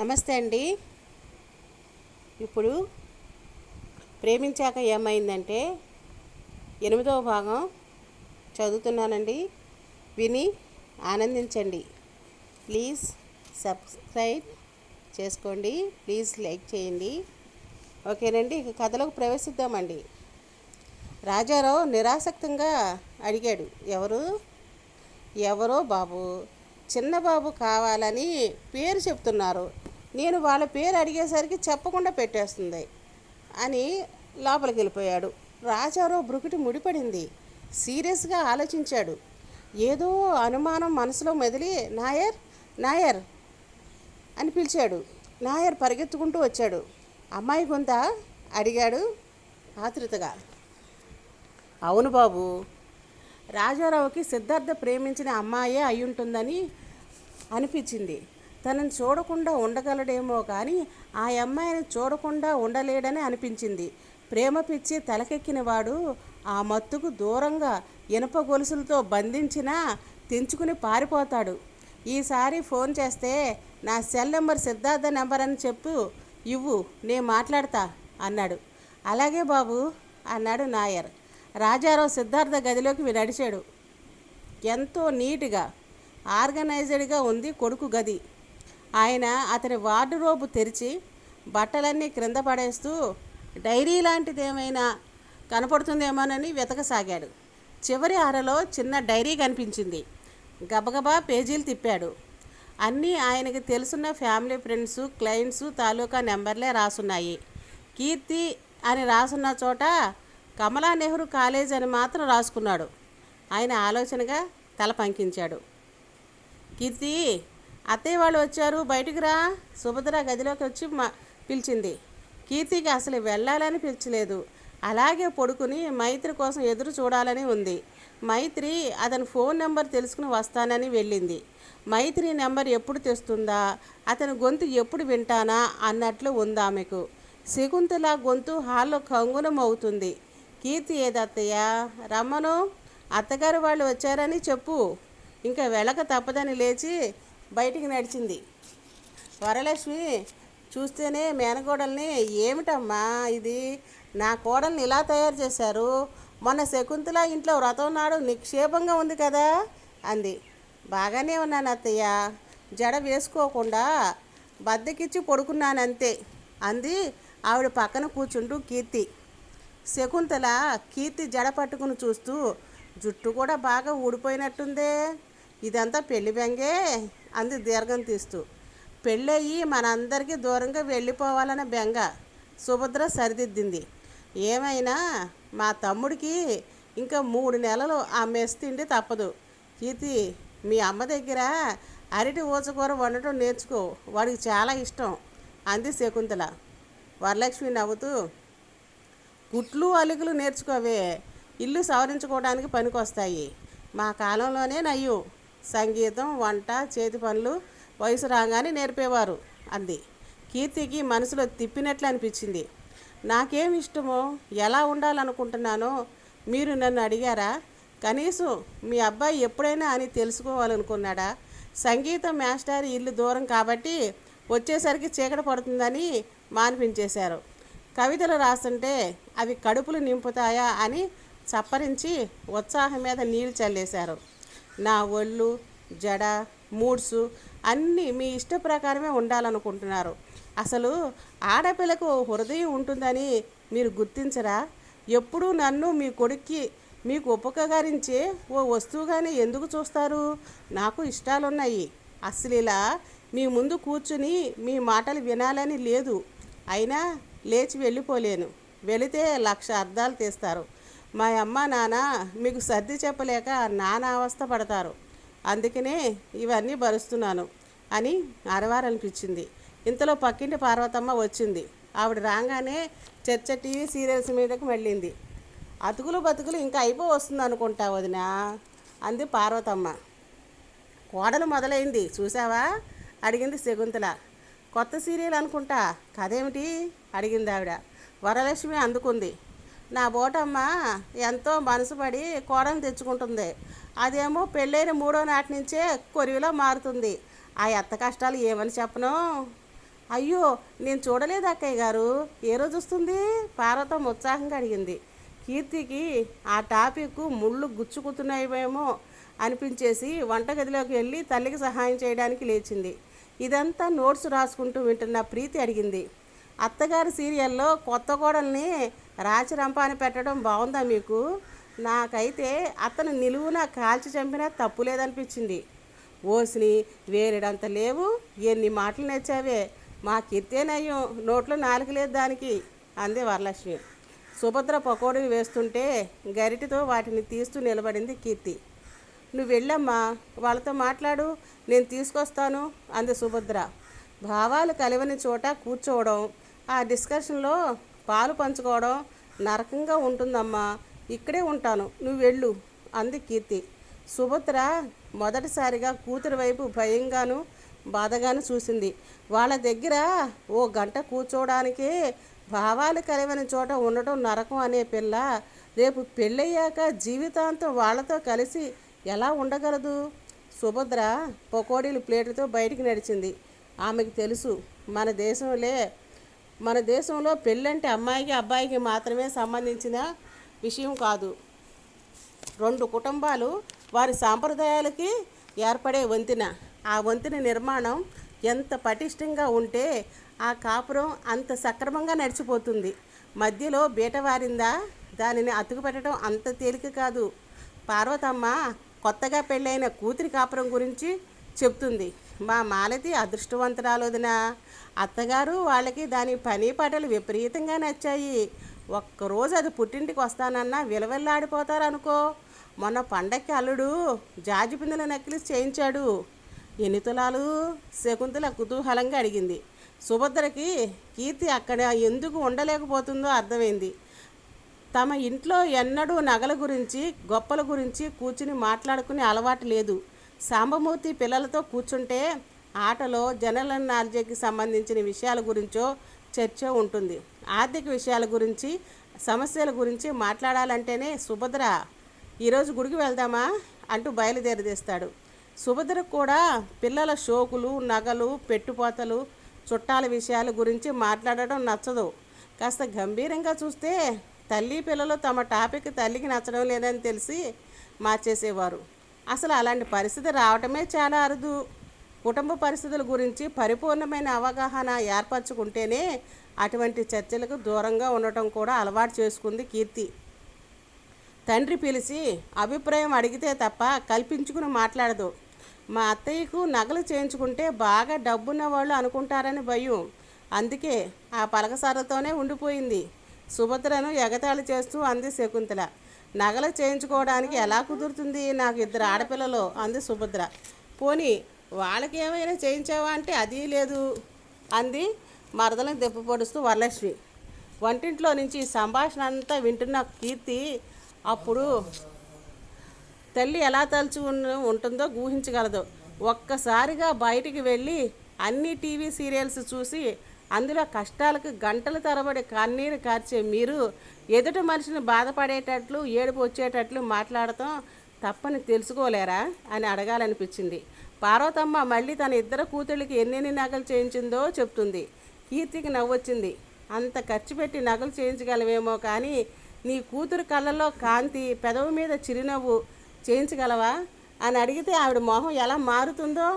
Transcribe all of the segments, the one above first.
నమస్తే అండి. ఇప్పుడు ప్రేమించాక ఏమైందంటే ఎనిమిదవ భాగం చదువుతున్నానండి. విని ఆనందించండి. ప్లీజ్ సబ్స్క్రైబ్ చేసుకోండి. ప్లీజ్ లైక్ చేయండి. ఓకేనండి ఇక కథలోకి ప్రవేశిద్దామండి. రాజారావు నిరాసక్తంగా అడిగాడు ఎవరు? ఎవరో బాబు? చిన్న బాబు కావాలని పేరు చెప్తున్నారు. నేను వాళ్ళ పేరు అడిగేసరికి చెప్పకుండా పెట్టేస్తుంది అని లోపలికి వెళ్ళిపోయాడు. రాజారావు బ్రుకిటి ముడిపడింది. సీరియస్గా ఆలోచించాడు. ఏదో అనుమానం మనసులో మెదిలి నాయర్ నాయర్ అని పిలిచాడు. నాయర్ పరిగెత్తుకుంటూ వచ్చాడు. అమ్మాయి కొంత అడిగాడు ఆతృతగా అవును బాబు. రాజారావుకి సిద్ధార్థ ప్రేమించిన అమ్మాయే అయి ఉంటుందని అనిపించింది. తనని చూడకుండా ఉండగలడేమో కానీ ఆ అమ్మాయిని చూడకుండా ఉండలేడని అనిపించింది. ప్రేమ పిచ్చి తలకెక్కిన వాడు ఆ మత్తుకు దూరంగా ఇనప గొలుసులతో బంధించినా తెంచుకుని పారిపోతాడు. ఈసారి ఫోన్ చేస్తే నా సెల్ నెంబర్ సిద్ధార్థ నెంబర్ అని చెప్పు. ఇవ్వు నేను మాట్లాడతా అన్నాడు. అలాగే బాబు అన్నాడు నాయర్. రాజారావు సిద్ధార్థ గదిలోకి నడిచాడు. ఎంతో నీట్గా ఆర్గనైజ్డ్గా ఉంది కొడుకు గది. ఆయన అతని వార్డురోబు తెరిచి బట్టలన్నీ క్రింద పడేస్తూ డైరీ లాంటిది ఏమైనా కనపడుతుందేమోనని వెతకసాగాడు. చివరి అరలో చిన్న డైరీ కనిపించింది. గబగబా పేజీలు తిప్పాడు. అన్నీ ఆయనకి తెలుసున్న ఫ్యామిలీ ఫ్రెండ్స్ క్లయింట్స్ తాలూకా నెంబర్లే రాసున్నాయి. కీర్తి అని రాసున్న చోట కమలా నెహ్రూ కాలేజ్ అని మాత్రం రాసుకున్నాడు. ఆయన ఆలోచనగా తల పంకించాడు. కీర్తి అత్తయ్య వాళ్ళు వచ్చారు బయటికి రా. సుభద్ర గదిలోకి వచ్చి మా పిలిచింది. కీర్తికి అసలు వెళ్ళాలని పిలిచలేదు. అలాగే పడుకుని మైత్రి కోసం ఎదురు చూడాలని ఉంది. మైత్రి అతని ఫోన్ నెంబర్ తెలుసుకుని వస్తానని వెళ్ళింది. మైత్రి నెంబర్ ఎప్పుడు తెస్తుందా అతని గొంతు ఎప్పుడు వింటానా అన్నట్లు ఉంది ఆమెకు. శకుంతల గొంతు హాల్లో కంగునం అవుతుంది. కీర్తి ఏదత్తయ్య? రమ్మను. అత్తగారు వాళ్ళు వచ్చారని చెప్పు. ఇంకా వెళ్ళక తప్పదని లేచి బయటికి నడిచింది. వరలక్ష్మి చూస్తేనే మేనకోడల్ని ఏమిటమ్మా ఇది? నా కోడల్ని ఇలా తయారు చేశారు? మొన్న శకుంతల ఇంట్లో వ్రతం నాడు నిక్షేపంగా ఉంది కదా అంది. బాగానే ఉన్నాను అత్తయ్య. జడ వేసుకోకుండా బద్దకిచ్చి పడుకున్నానంతే అంది ఆవిడ పక్కన కూర్చుంటూ కీర్తి. శకుంతల కీర్తి జడ పట్టుకుని చూస్తూ జుట్టు కూడా బాగా ఊడిపోయినట్టుందే. ఇదంతా పెళ్ళి బెంగే. అంది దీర్ఘం తీస్తూ. పెళ్ళయి మనందరికీ దూరంగా వెళ్ళిపోవాలన్న బెంగ సుభద్ర సరిదిద్దింది. ఏమైనా మా తమ్ముడికి ఇంకా మూడు నెలలు ఆ మెస్ తిండి తప్పదు. కీర్తి మీ అమ్మ దగ్గర అరటి ఊచకూర వండటం నేర్చుకో. వాడికి చాలా ఇష్టం అంది శకుంతల. వరలక్ష్మి నవ్వుతూ గుట్లు అలుగులు నేర్చుకోవే. ఇల్లు సవరించుకోవడానికి పనికొస్తాయి. మా కాలంలోనే నయ్యు. సంగీతం వంట చేతి పనులు వయసు రాగానే నేర్పేవారు అంది. కీర్తికి మనసులో తిప్పినట్లు అనిపించింది. నాకేం ఇష్టమో ఎలా ఉండాలనుకుంటున్నానో మీరు నన్ను అడిగారా? కనీసం మీ అబ్బాయి ఎప్పుడైనా అని తెలుసుకోవాలనుకున్నాడా? సంగీతం మాస్టర్ ఇల్లు దూరం కాబట్టి వచ్చేసరికి చీకట పడుతుందని మానిపించేశారు. కవితలు రాస్తుంటే అవి కడుపులు నింపుతాయా అని చప్పరించి ఉత్సాహం మీద నీళ్ళు చల్లేశారు. నా ఒళ్ళు జడ మూడ్సు అన్నీ మీ ఇష్ట ప్రకారమే ఉండాలనుకుంటున్నారు. అసలు ఆడపిల్లకు హృదయం ఉంటుందని మీరు గుర్తించరా? ఎప్పుడూ నన్ను మీ కొడుక్కి మీకు ఉపకరించే ఓ వస్తువుగానే ఎందుకు చూస్తారు? నాకు ఇష్టాలున్నాయి. అసలు మీ ముందు కూర్చుని మీ మాటలు వినాలని లేదు. అయినా లేచి వెళ్ళిపోలేను. వెళితే లక్ష అర్థాలు తీస్తారు. మా అమ్మ నాన్న మీకు సర్ది చెప్పలేక నానా అవస్థ పడతారు. అందుకనే ఇవన్నీ భరుస్తున్నాను అని అరవారనిపించింది ఇంతలో పక్కింటి పార్వతమ్మ వచ్చింది. ఆవిడ రాగానే చర్చ టీవీ సీరియల్స్ మీదకు వెళ్ళింది. అతుకులు బతుకులు ఇంకా అయిపో వస్తుంది అనుకుంటా వదిన అంది పార్వతమ్మ. కోడలు మొదలైంది చూసావా అడిగింది శకుంతల. కొత్త సీరియల్ అనుకుంటా? కథేమిటి? అడిగింది ఆవిడ వరలక్ష్మి అందుకుంది. నా బోటమ్మ ఎంతో మనసుపడి కోడలు తెచ్చుకుంటుంది. అదేమో పెళ్ళైన మూడో నాటి నుంచే కొరివిలో మారుతుంది. ఆ ఎత్త కష్టాలు ఏమని చెప్పను? అయ్యో నేను చూడలేదు అక్కయ్య గారు. ఏ రోజు వస్తుంది? పార్వతం ఉత్సాహంగా అడిగింది కీర్తికి ఆ టాపిక్ ముళ్ళు గుచ్చుకుతున్నాయేమో అనిపించేసి వంటగదిలోకి వెళ్ళి తల్లికి సహాయం చేయడానికి లేచింది. ఇదంతా నోట్స్ రాసుకుంటూ వింటున్న ప్రీతి అడిగింది. అత్తగారి సీరియల్లో కొత్త కోడల్ని రాచరంపాని పెట్టడం బాగుందా మీకు? నాకైతే అతను నిలువున కాల్చి చంపినా తప్పు లేదనిపించింది. ఓసిని వేరేడంత లేవు. ఎన్ని మాటలు నేర్చావే? మా కీర్తేనయ్యం నోట్లో నాలుగు లేదు దానికి అందే వరలక్ష్మి. సుభద్ర పకోడీలు వేస్తుంటే గరిటితో వాటిని తీస్తూ నిలబడింది కీర్తి. నువ్వు వెళ్ళమ్మా వాళ్ళతో మాట్లాడు. నేను తీసుకొస్తాను అంది సుభద్ర. భావాలు కలివని చోట కూర్చోవడం ఆ డిస్కషన్లో పాలు పంచుకోవడం నరకంగా ఉంటుందమ్మా. ఇక్కడే ఉంటాను. నువ్వు వెళ్ళు అంది కీర్తి. సుభద్ర మొదటిసారిగా కూతురు వైపు భయంగాను బాధగాను చూసింది. వాళ్ళ దగ్గర ఓ గంట కూర్చోవడానికే భావాలు కలివని చోట ఉండటం నరకం అనే పిల్ల రేపు పెళ్ళయ్యాక జీవితాంతం వాళ్ళతో కలిసి ఎలా ఉండగలదు? సుభద్ర పకోడీలు ప్లేటుతో బయటికి నడిచింది. ఆమెకు తెలుసు మన దేశంలో మన దేశంలో పెళ్ళంటే అమ్మాయికి అబ్బాయికి మాత్రమే సంబంధించిన విషయం కాదు. రెండు కుటుంబాలు వారి సాంప్రదాయాలకి ఏర్పడే వంతెన. ఆ వంతెన నిర్మాణం ఎంత పటిష్టంగా ఉంటే ఆ కాపురం అంత సక్రమంగా నడిచిపోతుంది. మధ్యలో బీట వారిందా దానిని అతుకుపెట్టడం అంత తేలిక కాదు. పార్వతమ్మ కొత్తగా పెళ్ళైన కూతురి కాపురం గురించి చెప్తుంది. మా మాలతి అదృష్టవంతురాలోదిన అత్తగారు వాళ్ళకి దాని పని పాటలు విపరీతంగా నచ్చాయి. ఒక్కరోజు అది పుట్టింటికి వస్తానన్నా విలవెల్లాడిపోతారు అనుకో మొన్న పండక్కి అల్లుడు జాజి పిందుల నెక్లెస్ చేయించాడు. ఎన్ని తులాలు? శకుంతల కుతూహలంగా అడిగింది. సుభద్రకి కీర్తి అక్కడ ఎందుకు ఉండలేకపోతుందో అర్థమైంది. తమ ఇంట్లో ఎన్నడూ నగల గురించి గొప్పల గురించి కూర్చుని మాట్లాడుకునే అలవాటు లేదు. సాంబమూర్తి పిల్లలతో కూర్చుంటే ఆటలో జనరల్ నాలెడ్జ్కి సంబంధించిన విషయాల గురించో చర్చ ఉంటుంది. ఆర్థిక విషయాల గురించి సమస్యల గురించి మాట్లాడాలంటేనే సుభద్ర ఈరోజు గుడికి వెళ్దామా అంటూ బయలుదేరదీస్తాడు. సుభద్రకు కూడా పిల్లల షోకులు నగలు పెట్టుపోతలు చుట్టాల విషయాల గురించి మాట్లాడడం నచ్చదు. కాస్త గంభీరంగా చూస్తే తల్లి పిల్లలు తమ టాపిక్ తల్లికి నచ్చడం లేదని తెలిసి మార్చేసేవారు. అసలు అలాంటి పరిస్థితి రావటమే చాలా అరుదు. కుటుంబ పరిస్థితుల గురించి పరిపూర్ణమైన అవగాహన ఏర్పరచుకుంటేనే అటువంటి చర్చలకు దూరంగా ఉండటం కూడా అలవాటు చేసుకుంది కీర్తి. తండ్రి పిలిచి అభిప్రాయం అడిగితే తప్ప కల్పించుకుని మాట్లాడదు. మా అత్తయ్యకు నగలు చేయించుకుంటే బాగా డబ్బున్న వాళ్ళు అనుకుంటారని భయం. అందుకే ఆ పలకసారతోనే ఉండిపోయింది. సుభద్రను ఎగతాళి చేస్తూ అంది శకుంతల. నగలు చేయించుకోవడానికి ఎలా కుదురుతుంది? నాకు ఇద్దరు ఆడపిల్లలు అంది సుభద్ర. పోనీ వాళ్ళకి ఏమైనా చేయించావా అంటే అది లేదు అంది మరదలను దెబ్బపడుస్తూ పొడుస్తూ వరలక్ష్మి. వంటింట్లో నుంచి సంభాషణ అంతా వింటున్న కీర్తి అప్పుడు తల్లి ఎలా తలుచు ఉంటుందో ఊహించగలదు. ఒక్కసారిగా బయటికి వెళ్ళి అన్ని టీవీ సీరియల్స్ చూసి అందులో కష్టాలకు గంటల తరబడి కన్నీరు కార్చే మీరు ఎదుటి మనిషిని బాధపడేటట్లు ఏడుపు వచ్చేటట్లు మాట్లాడటం తప్పని తెలుసుకోలేరా అని అడగాలనిపించింది. పార్వతమ్మ మళ్ళీ తన ఇద్దరు కూతుళ్ళకి ఎన్నెన్ని నగలు చేయించిందో చెప్తుంది. కీర్తికి నవ్వొచ్చింది. అంత ఖర్చు పెట్టి నగలు చేయించగలవేమో కానీ నీ కూతురు కళ్ళలో కాంతి పెదవి మీద చిరునవ్వు చేయించగలవా అని అడిగితే ఆవిడ మొహం ఎలా మారుతుందో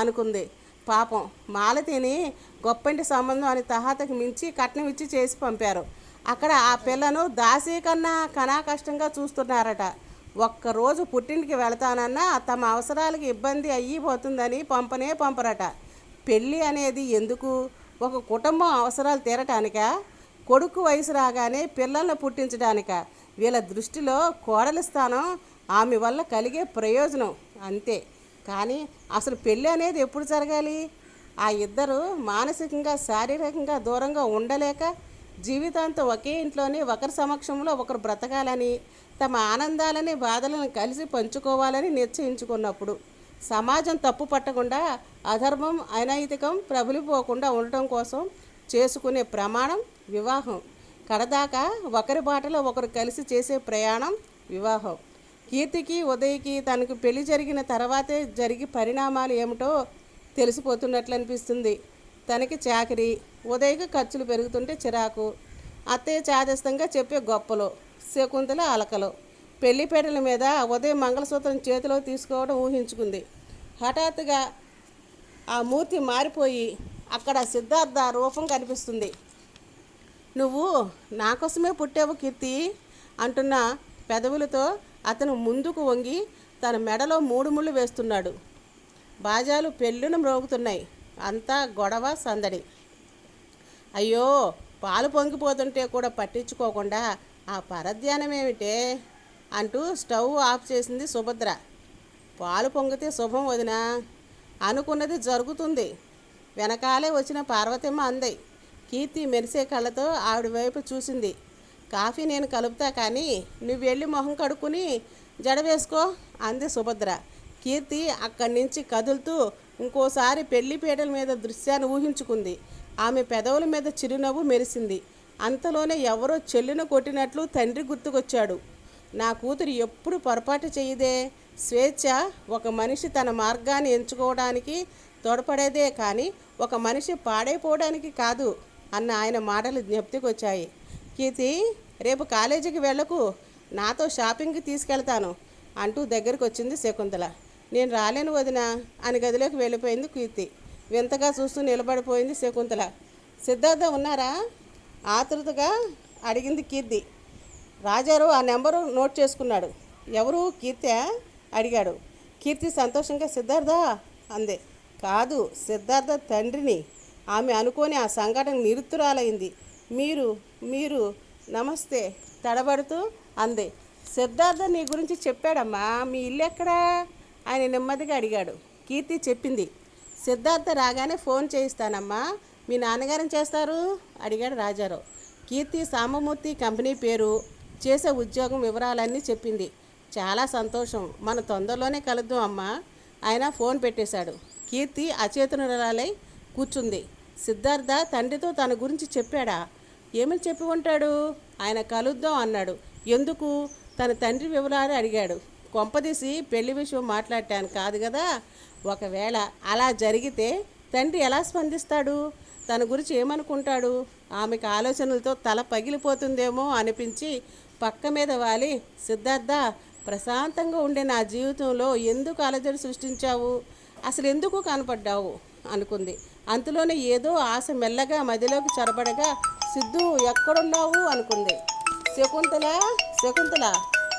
అనుకుంది. పాపం మాలతిని గొప్పంటి సంబంధం అని తహాతకి మించి కట్నం ఇచ్చి చేసి పంపారు. అక్కడ ఆ పిల్లను దాసీ కన్నా కనా కష్టంగా చూస్తున్నారట. ఒక్కరోజు పుట్టింటికి వెళతానన్నా తమ అవసరాలకి ఇబ్బంది అయ్యిపోతుందని పంపనే పంపరట. పెళ్ళి అనేది ఎందుకు? ఒక కుటుంబం అవసరాలు తీరటానికా? కొడుకు వయసు రాగానే పిల్లల్ని పుట్టించడానిక? వీళ్ళ దృష్టిలో కోడలి స్థానం ఆమె వల్ల కలిగే ప్రయోజనం అంతే. కానీ అసలు పెళ్ళి అనేది ఎప్పుడు జరగాలి? ఆ ఇద్దరు మానసికంగా శారీరకంగా దూరంగా ఉండలేక జీవితాంతం ఒకే ఇంట్లోనే ఒకరి సమక్షంలో ఒకరు బ్రతకాలని తమ ఆనందాలని బాధలను కలిసి పంచుకోవాలని నిశ్చయించుకున్నప్పుడు సమాజం తప్పు పట్టకుండా అధర్మం అనైతికం ప్రబలిపోకుండా ఉండటం కోసం చేసుకునే ప్రమాణం వివాహం. కడదాకా ఒకరి బాటలో ఒకరు కలిసి చేసే ప్రయాణం వివాహం. కీర్తికి ఉదయ్కి తనకు పెళ్ళి జరిగిన తర్వాతే జరిగి పరిణామాలు ఏమిటో తెలిసిపోతున్నట్లు అనిపిస్తుంది తనకి చాకరీ ఉదయకి ఖర్చులు పెరుగుతుంటే చిరాకు అత్తయ్య చాదస్తంగా చెప్పే గొప్పలు శకుంతల అలకలు. పెళ్ళిపేటల మీద ఉదయం మంగళసూత్రం చేతిలో తీసుకోవడం ఊహించుకుంది. హఠాత్తుగా ఆ మూర్తి మారిపోయి అక్కడ సిద్ధార్థ రూపం కనిపిస్తుంది. నువ్వు నా కోసమే పుట్టావు కీర్తి అంటున్న పెదవులతో అతను ముందుకు వంగి తన మెడలో మూడు ముళ్ళు వేస్తున్నాడు. బాజాలు పెళ్ళును మ్రోగుతున్నాయి. అంతా గొడవ సందడి. అయ్యో పాలు పొంగిపోతుంటే కూడా పట్టించుకోకుండా ఆ పరధ్యానం ఏమిటే అంటూ స్టవ్ ఆఫ్ చేసింది సుభద్ర. పాలు పొంగితే శుభం వదినా అనుకున్నది జరుగుతుంది. వెనకాలే వచ్చిన పార్వతమ్మ అంది. కీర్తి మెరిసే కళ్ళతో ఆవిడ వైపు చూసింది. కాఫీ నేను కలుపుతా కానీ నువ్వు వెళ్ళి మొహం కడుక్కుని జడ వేసుకో అంది సుభద్ర. కీర్తి అక్కడి నుంచి కదులుతూ ఇంకోసారి పెళ్ళిపీటల మీద దృశ్యాన్ని ఊహించుకుంది. ఆమె పెదవుల మీద చిరునవ్వు మెరిసింది. అంతలోనే ఎవరో చెల్లున కొట్టినట్లు తండ్రి గుర్తుకొచ్చాడు. నా కూతురు ఎప్పుడు పొరపాటు చేయదే? స్వేచ్ఛ ఒక మనిషి తన మార్గాన్ని ఎంచుకోవడానికి తోడ్పడేదే కానీ ఒక మనిషి పాడైపోవడానికి కాదు అన్న ఆయన మాటలు జ్ఞప్తికొచ్చాయి. కీర్తి రేపు కాలేజీకి వెళ్ళకు. నాతో షాపింగ్కి తీసుకెళ్తాను అంటూ దగ్గరికి వచ్చింది శకుంతల. నేను రాలేను వదిన అని గదిలోకి వెళ్ళిపోయింది కీర్తి. వింతగా చూస్తూ నిలబడిపోయింది శకుంతల. సిద్ధార్థ ఉన్నారా? ఆతృతగా అడిగింది కీర్తి. రాజారు ఆ నెంబరు నోట్ చేసుకున్నాడు. ఎవరు? కీర్తి అడిగాడు. కీర్తి సంతోషంగా సిద్ధార్థ? అందే. కాదు సిద్ధార్థ తండ్రిని. ఆమె అనుకోని ఆ సంఘటన నిరుత్తురాలైంది. మీరు మీరు నమస్తే తడబడుతూ అంది. సిద్ధార్థ నీ గురించి చెప్పాడమ్మా. మీ ఇల్లు ఎక్కడా ఆయన నెమ్మదిగా అడిగాడు. కీర్తి చెప్పింది. సిద్ధార్థ రాగానే ఫోన్ చేయిస్తానమ్మా. మీ నాన్నగారం చేస్తారు? అడిగాడు రాజారావు. కీర్తి సామమూర్తి కంపెనీ పేరు చేసే ఉద్యోగం వివరాలన్నీ చెప్పింది. చాలా సంతోషం. మన తొందరలోనే కలుద్దాం అమ్మా. ఆయన ఫోన్ పెట్టేశాడు. కీర్తి అచేతనురాలై కూర్చుంది. సిద్ధార్థ తండ్రితో తన గురించి చెప్పాడా? ఏమని చెప్పి ఉంటాడు? ఆయన కలుద్దాం అన్నాడు. ఎందుకు? తన తండ్రి వివరాలు అడిగాడు. కొంపదీసి పెళ్ళి విషయం మాట్లాడటాను కాదు కదా. ఒకవేళ అలా జరిగితే తండ్రి ఎలా స్పందిస్తాడు? తన గురించి ఏమనుకుంటాడు? ఆమెకు ఆలోచనలతో తల పగిలిపోతుందేమో అనిపించి పక్క మీద వాలి సిద్ధార్థ ప్రశాంతంగా ఉండే నా జీవితంలో ఎందుకు అలజడి సృష్టించావు? అసలు ఎందుకు కనపడ్డావు? అనుకుంది. అంతలోనే ఏదో ఆశ మెల్లగా మదిలోకి చొరబడగా సిద్ధు ఎక్కడున్నావు? అనుకుంది. శకుంతల శకుంతల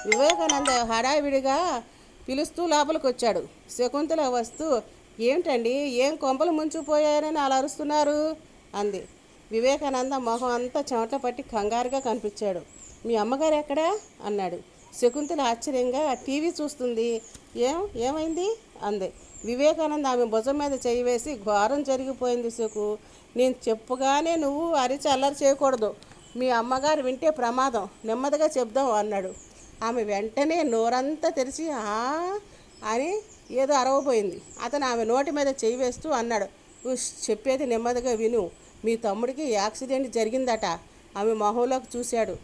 వివేకానంద హడావిడిగా పిలుస్తూ లోపలికి వచ్చాడు శకుంతల వస్తూ ఏమిటండి? ఏం కొంపలు ముంచిపోయారని అలా అరుస్తున్నారు? అంది. వివేకానంద మొహం అంతా చెమట పట్టి కంగారుగా కనిపించాడు. మీ అమ్మగారు ఎక్కడా? అన్నాడు. శకుంతల ఆశ్చర్యంగా టీవీ చూస్తుంది. ఏం? ఏమైంది? అంది. వివేకానంద ఆమె భుజం మీద చేయి వేసి ఘోరం జరిగిపోయింది శకు. నేను చెప్పుగానే నువ్వు అరిచి అల్లరి చేయకూడదు. మీ అమ్మగారు వింటే ప్రమాదం. నెమ్మదిగా చెప్దాం అన్నాడు. ఆమె వెంటనే నోరంతా తెరిచి ఆ అని ఏదో అరవపోయింది అతను ఆమె నోటి మీద చేయి వేస్తూ అన్నాడు ఉష్ చెప్పేది నెమ్మదిగా విను. మీ తమ్ముడికి యాక్సిడెంట్ జరిగిందట. ఆమె మొహంలోకి చూశాడు.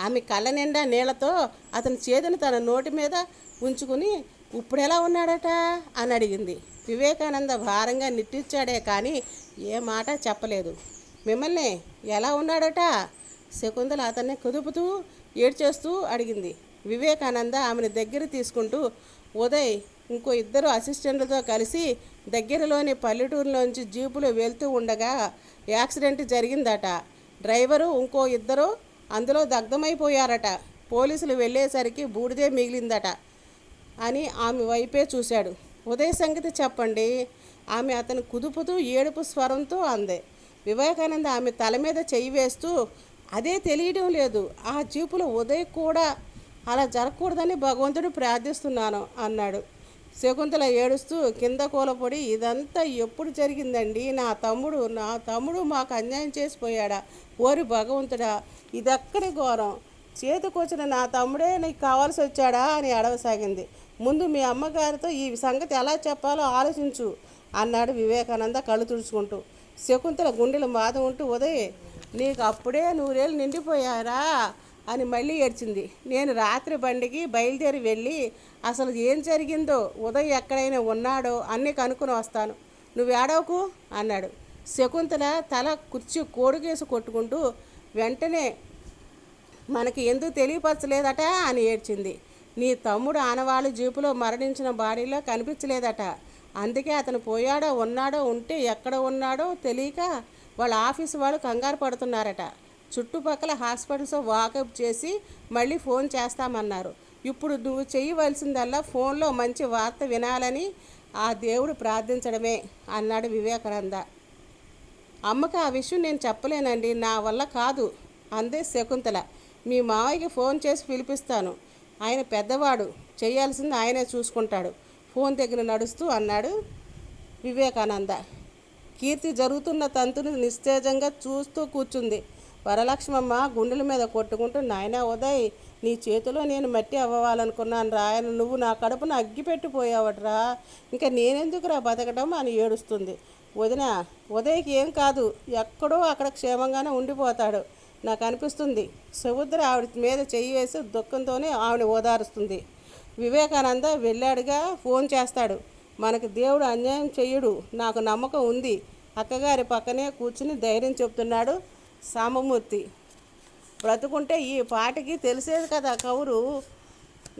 ఆమె కళ్ళ నిండా నీళ్ళతో అతని చేతిని తన నోటి మీద ఉంచుకుని ఇప్పుడెలా ఉన్నాడట? అని అడిగింది. వివేకానంద భారంగా నిట్టించాడే కానీ ఏ మాట చెప్పలేదు. మిమ్మల్ని ఎలా ఉన్నాడట? శకుంతల అతన్ని కుదుపుతూ ఏడ్చేస్తూ అడిగింది. వివేకానంద ఆమెను దగ్గర తీసుకుంటూ ఉదయ్ ఇంకో ఇద్దరు అసిస్టెంట్లతో కలిసి దగ్గరలోని పల్లెటూరులోంచి జీపులో వెళ్తూ ఉండగా యాక్సిడెంట్ జరిగిందట. డ్రైవరు ఇంకో ఇద్దరు అందులో దగ్ధమైపోయారట. పోలీసులు వెళ్ళేసరికి బూడిదే మిగిలిందట అని ఆమె వైపే చూశాడు. ఉదయ సంగతి చెప్పండి ఆమె అతను కుదుపుతూ ఏడుపు స్వరంతో అందే. వివేకానంద ఆమె తల మీద చెయ్యి వేస్తూ అదే తెలియడం లేదు. ఆ జీపులో ఉదయ్ కూడా అలా జరగకూడదని భగవంతుడు ప్రార్థిస్తున్నాను అన్నాడు. శకుంతల ఏడుస్తూ కింద కూలపడి ఇదంతా ఎప్పుడు జరిగిందండి? నా తమ్ముడు నా తమ్ముడు మాకు అన్యాయం చేసిపోయాడా ఓరి భగవంతుడా ఇదక్కడి ఘోరం? చేతికొచ్చిన నా తమ్ముడే నీకు కావాల్సి వచ్చాడా? అని అడవసాగింది. ముందు మీ అమ్మగారితో ఈ సంగతి ఎలా చెప్పాలో ఆలోచించు అన్నాడు వివేకానంద కళ్ళు తుడుచుకుంటూ. శకుంతల గుండెలు బాధ ఉంటూ ఉదయ్ నీకు అప్పుడే నూరేళ్ళు నిండిపోయారా అని మళ్ళీ ఏడ్చింది. నేను రాత్రి బండికి బయలుదేరి వెళ్ళి అసలు ఏం జరిగిందో ఉదయ్ ఎక్కడైనా ఉన్నాడో అన్నీ కనుక్కుని వస్తాను. నువ్వు ఏడవకు అన్నాడు. శకుంతల తల కుర్చీ కోడుకేసి కొట్టుకుంటూ వెంటనే మనకి ఎందుకు తెలియపరచలేదట అని ఏడ్చింది. నీ తమ్ముడు ఆనవాళ్ళు జీపులో మరణించిన బాడీలో కనిపించలేదట. అందుకే అతను పోయాడో ఉన్నాడో ఉంటే ఎక్కడ ఉన్నాడో తెలియక వాళ్ళ ఆఫీస్ వాళ్ళు కంగారు పడుతున్నారట. చుట్టుపక్కల హాస్పిటల్స్ వాకప్ చేసి మళ్ళీ ఫోన్ చేస్తామన్నారు. ఇప్పుడు నువ్వు చేయవలసిందల్లా ఫోన్లో మంచి వార్త వినాలని ఆ దేవుడు ప్రార్థించడమే అన్నాడు వివేకానంద. అమ్మకి ఆ విషయం నేను చెప్పలేనండి నా వల్ల కాదు అందే శకుంతల. మీ మావయ్యకి ఫోన్ చేసి పిలిపిస్తాను. ఆయన పెద్దవాడు చేయాల్సింది ఆయనే చూసుకుంటాడు. ఫోన్ దగ్గర నడుస్తూ అన్నాడు వివేకానంద. కీర్తి జరుగుతున్న తంతును నిస్తేజంగా చూస్తూ కూర్చుంది. వరలక్ష్మమ్మ గుండెల మీద కొట్టుకుంటూ నాయనా ఉదయ్ నీ చేతిలో నేను మట్టి అవ్వాలనుకున్నాను రా. నువ్వు నా కడుపున అగ్గిపెట్టిపోయావట్రా ఇంకా నేనెందుకురా బతకడం అని ఏడుస్తుంది. వదిన ఉదయ్కి ఏం కాదు. ఎక్కడో అక్కడ క్షేమంగానే ఉండిపోతాడు. నాకు అనిపిస్తుంది సముద్ర ఆవిడ మీద చెయ్యి వేసి దుఃఖంతోనే ఆవిడ ఓదారుస్తుంది. వివేకానంద వెళ్ళాడుగా ఫోన్ చేస్తాడు. మనకు దేవుడు అన్యాయం చెయ్యడు నాకు నమ్మకం ఉంది. అక్కగారి పక్కనే కూర్చుని ధైర్యం చెప్తున్నాడు సామమూర్తి బ్రతుకుంటే ఈ పాటకి తెలిసేది కదా కౌరు.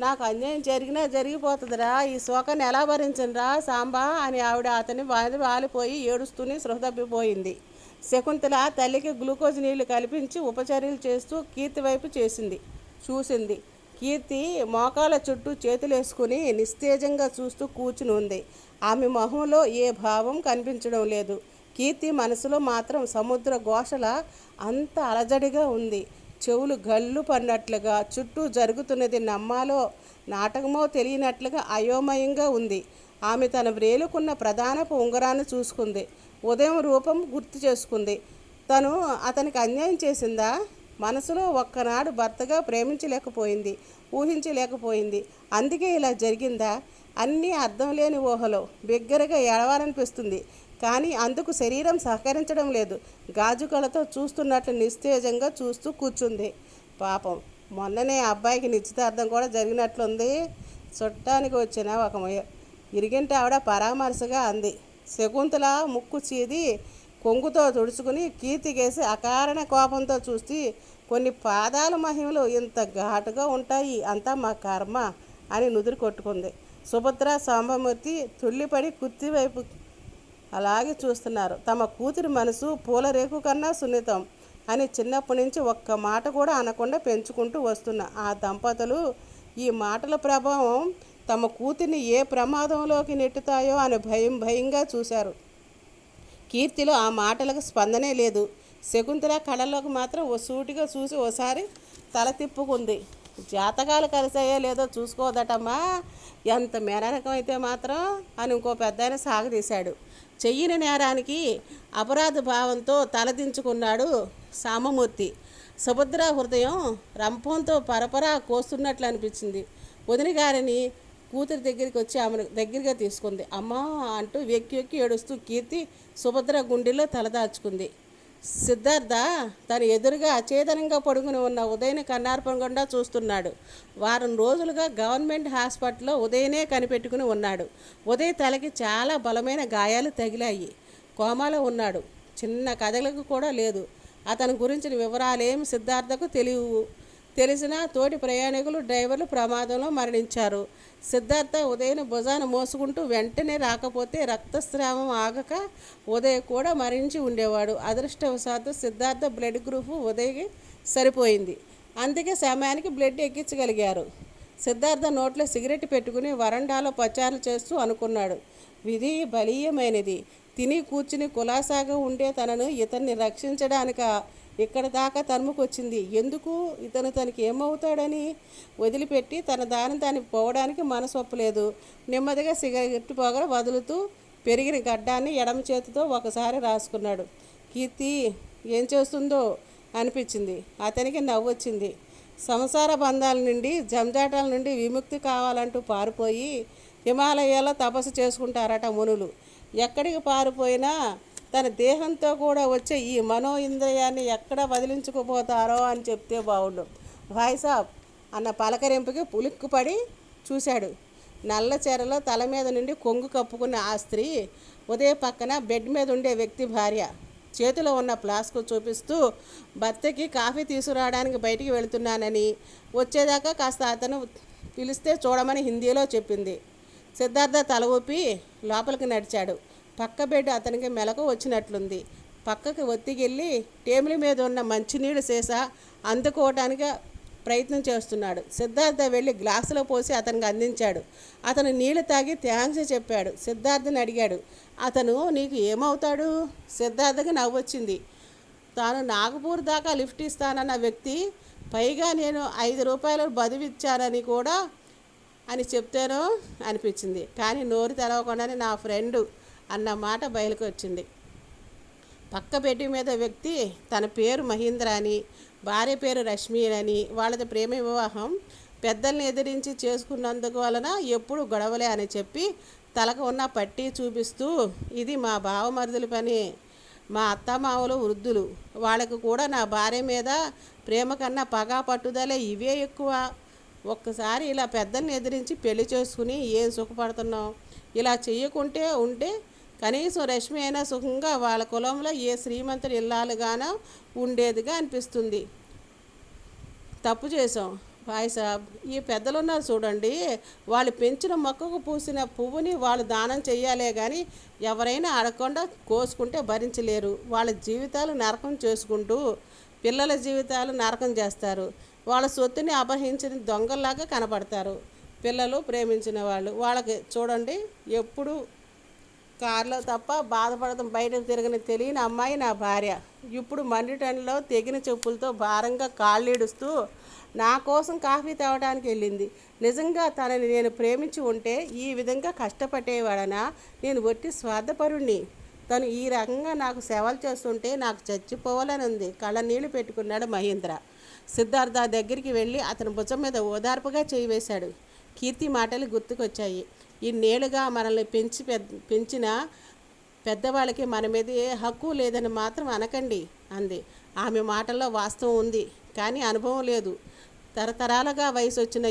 నాకు అన్యాయం జరిగినా జరిగిపోతుందిరా. ఈ శోకాన్ని ఎలా భరించనురా సాంబా అని ఆవిడ అతని బాధ వాలిపోయి ఏడుస్తూనే సృహ తప్పిపోయింది శకుంతల తల్లికి గ్లూకోజ్ నీళ్ళు కల్పించి ఉపచర్యలు చేస్తూ కీర్తి వైపు చేసింది చూసింది. కీర్తి మోకాల చుట్టూ చేతులేసుకుని నిస్తేజంగా చూస్తూ కూర్చుని ఉంది ఆమె మొహంలో ఏ భావం కనిపించడం లేదు. కీర్తి మనసులో మాత్రం సముద్ర ఘోషల అంత అలజడిగా ఉంది. చెవులు గల్లు పడినట్లుగా చుట్టూ జరుగుతున్నది నమ్మాలో నాటకమో తెలియనట్లుగా అయోమయంగా ఉంది. ఆమె తన వ్రేలుకున్న ప్రధానపు ఉంగరాన్ని చూసుకుంది. ఉదయం రూపం గుర్తు చేసుకుంది. తను అతనికి అన్యాయం చేసిందా? మనసులో ఒక్కనాడు భర్తగా ప్రేమించలేకపోయింది ఊహించలేకపోయింది. అందుకే ఇలా జరిగిందా? అన్నీ అర్థం లేని ఊహలో బిగ్గరగా ఏడవాలనిపిస్తుంది. కానీ అందుకు శరీరం సహకరించడం లేదు. గాజు కళతో చూస్తున్నట్లు నిస్తేజంగా చూస్తూ కూర్చుంది. పాపం మొన్ననే అబ్బాయికి నిశ్చితార్థం కూడా జరిగినట్లుంది. చుట్టానికి వచ్చిన ఒక మ- ఇరిగింటి ఆవిడ పరామర్శగా అంది. శకుంతల ముక్కు చీది కొంగుతో తుడుచుకుని కీర్తికేసి అకారణ కోపంతో చూసి కొన్ని పాదాల మహిమలు ఇంత ఘాటుగా ఉంటాయి అంతా మా కర్మ అని నుదురు కొట్టుకుంది. సుభద్ర సాంబమూర్తి తుళ్ళిపడి కుర్తి వైపు అలాగే చూస్తున్నారు. తమ కూతురి మనసు పూల రేకు కన్నా సున్నితం అని చిన్నప్పటి నుంచి ఒక్క మాట కూడా అనకుండా పెంచుకుంటూ వస్తున్న ఆ దంపతులు ఈ మాటల ప్రభావం తమ కూతుర్ని ఏ ప్రమాదంలోకి నెట్టుతాయో అని భయం భయంగా చూశారు. కీర్తిలో ఆ మాటలకు స్పందనే లేదు. శకుంతల కళ్ళలోకి మాత్రం ఓ సూటిగా చూసి ఓసారి తల తిప్పుకుంది. జాతకాలు కలిసాయో లేదో చూసుకోదటమ్మా. ఎంత మేనరకం అయితే మాత్రం అని ఇంకో పెద్ద ఆయన సాగదీశాడు. చెయ్యని నేరానికి అపరాధ భావంతో తలదించుకున్నాడు సామమూర్తి. సుభద్ర హృదయం రంపంతో పరపరా కోస్తున్నట్లు అనిపించింది. వదిన గారిని కూతురి దగ్గరికి వచ్చి ఆమెను దగ్గరగా తీసుకుంది. అమ్మా అంటూ వెక్కి వెక్కి ఏడుస్తూ కీర్తి సుభద్ర గుండెలో తలదాచుకుంది సిద్ధార్థ తన ఎదురుగా అచేతనంగా పడుకుని ఉన్న ఉదయని కన్నార్పకుండా చూస్తున్నాడు. వారం రోజులుగా గవర్నమెంట్ హాస్పిటల్లో ఉదయనే కనిపెట్టుకుని ఉన్నాడు. ఉదయ్ తలకి చాలా బలమైన గాయాలు తగిలాయి. కోమాలో ఉన్నాడు. చిన్న కదలకు కూడా లేదు. అతని గురించిన వివరాలేం సిద్ధార్థకు తెలియవు. తెలిసిన తోటి ప్రయాణికులు డ్రైవర్లు ప్రమాదంలో మరణించారు. సిద్ధార్థ ఉదయం భుజాన మోసుకుంటూ వెంటనే రాకపోతే రక్తస్రావం ఆగక ఉదయ్ కూడా మరణించి ఉండేవాడు. అదృష్టవశాత్తు సిద్ధార్థ బ్లడ్ గ్రూప్ ఉదయ్కి సరిపోయింది. అందుకే సమయానికి బ్లడ్ ఎక్కించగలిగారు. సిద్ధార్థ నోట్లో సిగరెట్ పెట్టుకుని వరండాలో పచారులు చేస్తూ అనుకున్నాడు. విధి బలీయమైనది. తిని కూర్చుని కులాసాగా ఉండే తనను ఇతన్ని రక్షించడానిక? ఇక్కడ దాకా తరుముకొచ్చింది. ఎందుకు? ఇతను తనకి ఏమవుతాడని వదిలిపెట్టి తన దాని తాను పోవడానికి మనసు ఒప్పలేదు. నెమ్మదిగా సిగరెట్ పొగ వదులుతూ పెరిగిన గడ్డాన్ని ఎడమ చేతితో ఒకసారి రాసుకున్నాడు. కీర్తి ఏం చేస్తుందో? అనిపించింది. అతనికి నవ్వు వచ్చింది సంసార బంధాల నుండి జంజాటాల నుండి విముక్తి కావాలంటూ పారిపోయి హిమాలయాల్లో తపస్సు చేసుకుంటారట మునులు. ఎక్కడికి పారిపోయినా తన దేహంతో కూడా వచ్చే ఈ మనో ఇంద్రియాన్ని ఎక్కడ వదిలించుకుపోతారో అని చెప్తే బాగుండు. భాయ్ సాబ్! అన్న పలకరింపుకి పులిక్కుపడి చూశాడు. నల్ల చీరలో తల మీద నుండి కొంగు కప్పుకున్న ఆ స్త్రీ ఉదయ పక్కన బెడ్ మీద ఉండే వ్యక్తి భార్య. చేతిలో ఉన్న ఫ్లాస్క్ చూపిస్తూ భర్తకి కాఫీ తీసుకురావడానికి బయటికి వెళుతున్నానని వచ్చేదాకా కాస్త అతను పిలిస్తే చూడమని హిందీలో చెప్పింది. సిద్ధార్థ తల ఊపి లోపలికి నడిచాడు. పక్క బెడ్ అతనికి మెలకు వచ్చినట్లుంది. పక్కకి ఒత్తికెళ్ళి టేబుల్ మీద ఉన్న మంచినీళ్ళు సీసా అందుకోవటానికి ప్రయత్నం చేస్తున్నాడు. సిద్ధార్థ వెళ్ళి గ్లాసులో పోసి అతనికి అందించాడు. అతను నీళ్ళు తాగి థ్యాంక్స్ చెప్పాడు. సిద్ధార్థని అడిగాడు. అతను నీకు ఏమవుతాడు? సిద్ధార్థకి నవ్వొచ్చింది. తాను నాగపూర్ దాకా లిఫ్ట్ ఇస్తానన్న వ్యక్తి పైగా నేను ఐదు రూపాయలు బదివిచ్చానని కూడా అని చెప్తాను అనిపించింది. కానీ నోరు తెరవకుండానే నా ఫ్రెండు అన్న మాట బయలుకు వచ్చింది పక్క బెడ్డి మీద వ్యక్తి తన పేరు మహీంద్ర అని భార్య పేరు రష్మి అని వాళ్ళది ప్రేమ వివాహం పెద్దల్ని ఎదిరించి చేసుకున్నందుకు వలన ఎప్పుడు గొడవలే అని చెప్పి తలకు ఉన్న పట్టి చూపిస్తూ ఇది మా బావమరుదుల పని. మా అత్తమామలు వృద్ధులు. వాళ్ళకు కూడా నా భార్య మీద ప్రేమ కన్నా పగా పట్టుదలే ఇవే ఎక్కువ. ఒక్కసారి ఇలా పెద్దల్ని ఎదిరించి పెళ్ళి చేసుకుని ఏం సుఖపడుతున్నావు? ఇలా చేయకుంటే ఉంటే కనీసం రష్మి అయినా సుఖంగా వాళ్ళ కులంలో ఏ శ్రీమంతుడు ఇల్లాలుగానో ఉండేదిగా అనిపిస్తుంది. తప్పు చేసాం భాయ్ సాబ్ ఈ పెద్దలు ఉన్నారు చూడండి. వాళ్ళు పెంచిన మొక్కకు పూసిన పువ్వుని వాళ్ళు దానం చేయాలే కానీ ఎవరైనా అడగకుండా కోసుకుంటే భరించలేరు. వాళ్ళ జీవితాలు నరకం చేసుకుంటూ పిల్లల జీవితాలు నరకం చేస్తారు. వాళ్ళ సొత్తుని అపహరించిన దొంగల్లాగా కనపడతారు. పిల్లలు ప్రేమించిన వాళ్ళు. వాళ్ళకి చూడండి ఎప్పుడు కారులో తప్ప బాధపడతాం బయట తిరగని తెలియని అమ్మాయి నా భార్య. ఇప్పుడు మండిటన్లో తెగిన చెప్పులతో భారంగా కాళ్ళీడుస్తూ నా కోసం కాఫీ తేవడానికి వెళ్ళింది. నిజంగా తనని నేను ప్రేమించి ఉంటే ఈ విధంగా కష్టపడేవాడనా? నేను ఒట్టి స్వార్థపరుణ్ణి. తను ఈ రకంగా నాకు సేవలు చేస్తుంటే నాకు చచ్చిపోవాలని ఉంది కళ్ళ నీళ్ళు పెట్టుకున్నాడు మహేంద్ర. సిద్ధార్థ దగ్గరికి వెళ్ళి అతని భుజం మీద ఓదార్పుగా చేయి వేశాడు. కీర్తి మాటలు గుర్తుకొచ్చాయి. ఇన్నేళ్ళుగా మనల్ని పెంచి పెద్ద పెంచిన పెద్దవాళ్ళకి మన మీద ఏ హక్కు లేదని మాత్రం అనకండి అంది. ఆమె మాటల్లో వాస్తవం ఉంది కానీ అనుభవం లేదు. తరతరాలుగా వయసు వచ్చిన